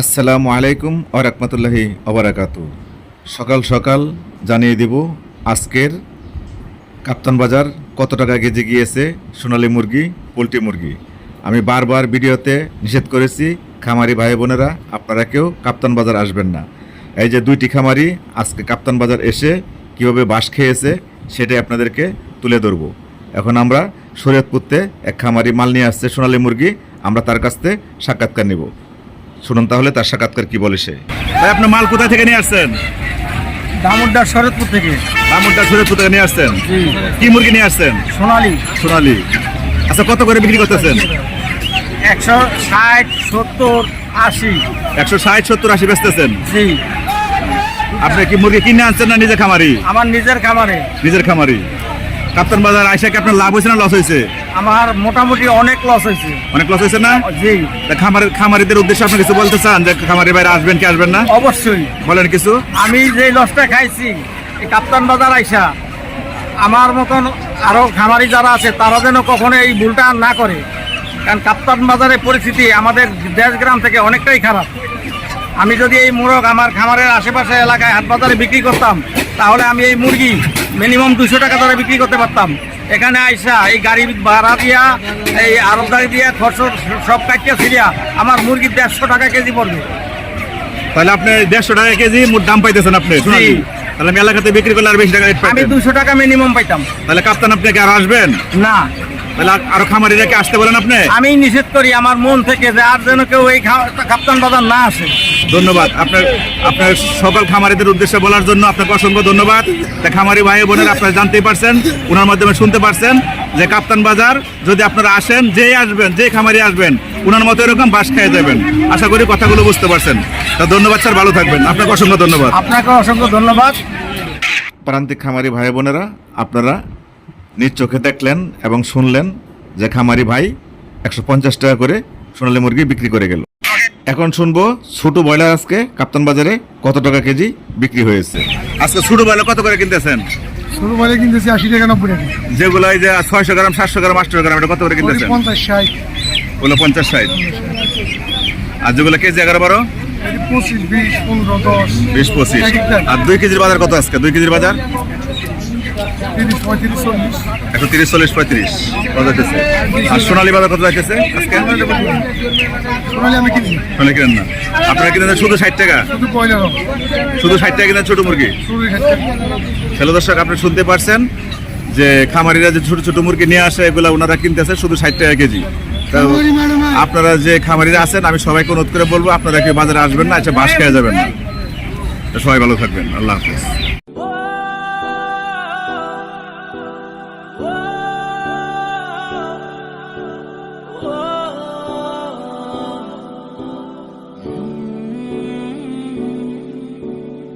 আসসালামু আলাইকুম ও রহমতুল্লাহি অবরাকাত সকাল সকাল জানিয়ে দিব আজকের কাপ্তান বাজার কত টাকা কেজি গিয়েছে সোনালী মুরগি, পোলট্রি মুরগি। আমি বারবার ভিডিওতে নিষেধ করেছি, খামারি ভাই বোনেরা, আপনারা কেউ কাপ্তান বাজার আসবেন না। এই যে দুইটি খামারি আজকে কাপ্তান বাজার এসে কীভাবে বাস খেয়েছে, সেটাই আপনাদেরকে তুলে ধরবো। এখন আমরা শরীয়তপুরতে এক খামারি মাল নিয়ে আসছে সোনালী মুরগি, আমরা তার কাছ থেকে সাক্ষাৎকার নিব। শুনুন তাহলে তার সাক্ষাৎকার কি বলে সে? ভাই আপনি মাল কোথা থেকে নিয়ে আসছেন? দামোদ্দার শরৎপুর থেকে। আমুরটা শরীয়তপুর থেকে নিয়ে আসছেন? কি মুরগি নিয়ে আসছেন? সোনালি। সোনালি। আচ্ছা কত করে বিক্রি করতেছেন? একশো ষাট সত্তর আশি। একশো ষাট সত্তর আশি বেচতেছেন? জি। আপনি কি মুরগি কিনে আনছেন না নিজের খামারি? আমার নিজের খামারে। নিজের খামারি। কাপ্তান বাজার আইসা কি আপনার লাভ হয়েছে না লস হয়েছে? আমার মোটামুটি অনেক লস হয়েছে। অনেক লস হয়েছে না? জি। তা খামারের খামারিদের উদ্দেশ্যে আপনি কিছু বলতে চান যে খামারি বাইরে আসবেন কি আসবেন না? অবশ্যই। বলেন কিছু। আমি যে লসটা খাইছি এই কাপ্তান বাজার আইসা আমার মতন আরও খামারি যারা আছে তারা যেন কখনো এই ভুলটা না করে। কারণ কাপ্তান বাজারের পরিস্থিতি আমাদের দেশ গ্রাম থেকে অনেকটাই খারাপ। আমি যদি এই মুরগ আমার খামারের আশেপাশে এলাকায় হাট বাজারে বিক্রি করতাম তাহলে আমি এই মুরগি মিনিমাম দুশো টাকা দরে বিক্রি করতে পারতাম। এখানে আইসা এই গাড়ি ভাড়া দিয়া এই আরবদারি দিয়া ফসল সব কাটিয়া ছিড়িয়া আমার মুরগি দেড়শো টাকা কেজি পড়বে। তাহলে আপনি দেড়শো টাকা কেজি মোট দাম পাইতেছেন আপনি তাহলে আমি এলাকাতে বিক্রি করলে আর বেশি টাকা আমি দুশো টাকা মিনিমাম পাইতাম। তাহলে কাপ্তান আপনি কি আর আসবেন? না। আর- আরও খামারিরাকে আসতে বলেন আপনি? আমি নিষেধ করি আমার মন থেকে যে আর যেন কেউ এই কাপ্তান বাজার না আসে। ধন্যবাদ। আপনার আপনার সকল খামারিদের উদ্দেশ্যে বলার জন্য আপনাকে অসংখ্য ধন্যবাদ। তা খামারি ভাই বোনের আপনারা জানতেই পারছেন ওনার মাধ্যমে শুনতে পারছেন যে কাপ্তান বাজার যদি আপনারা আসেন যেই আসবেন যে খামারি আসবেন ওনার মতো এরকম বাস খেয়ে যাবেন। আশা করি কথাগুলো বুঝতে পারছেন। তা ধন্যবাদ স্যার। ভালো থাকবেন। আপনাকে অসংখ্য ধন্যবাদ। আপনাকে অসংখ্য ধন্যবাদ। প্রান্তিক খামারি ভাই বোনেরা আপনারা নিজ চোখে দেখলেন এবং শুনলেন যে খামারি ভাই একশো পঞ্চাশ টাকা করে সোনালী মুরগি বিক্রি করে গেল। এখন শুনব ছোট ব্রয়লার আজকে কাপ্তান বাজারে কত টাকা কেজি বিক্রি হয়েছে। আজকে ছোট ব্রয়লার কত করে কিনতেছেন? শুরু মানে কিনতেছি আশি টাকা নব্বই টাকা। যেগুলো এই যে ছয়শো গ্রাম সাতশো গ্রাম আটশো গ্রাম এটা কত করে কিনতেছেন? পঞ্চাশ ষাট। ওগুলো পঞ্চাশ ষাট। আর যেগুলো কেজি এগারো বারো? পঁচিশ বিশ পনেরো দশ। বিশ পঁচিশ। আর দুই কেজির বাজার কত আজকে? দুই কেজির বাজার? একশো তিরিশ চল্লিশ পঁয়ত্রিশ। কত যাইতেছে? আর সোনালী বাজার কত যাইতেছে? আজকে? সোনালি কিনেন না। আপনারা কিনেন শুধু ষাট টাকা? শুধু ষাট টাকা কিনেন ছোট মুরগি? হ্যালো দর্শক আপনি শুনতে পারছেন যে খামারিরা যে ছোট ছোট মুরগি নিয়ে আসে এগুলো ওনারা কিনতেছে শুধু ষাট টাকা কেজি। আপনারা যে খামারিরা আছেন আমি সবাইকে অনুরোধ করে বলব আপনারা কি বাজারে আসবেন না আচ্ছা বাস খেয়ে যাবেন না। সবাই ভালো থাকবেন। আল্লাহ হাফিজ।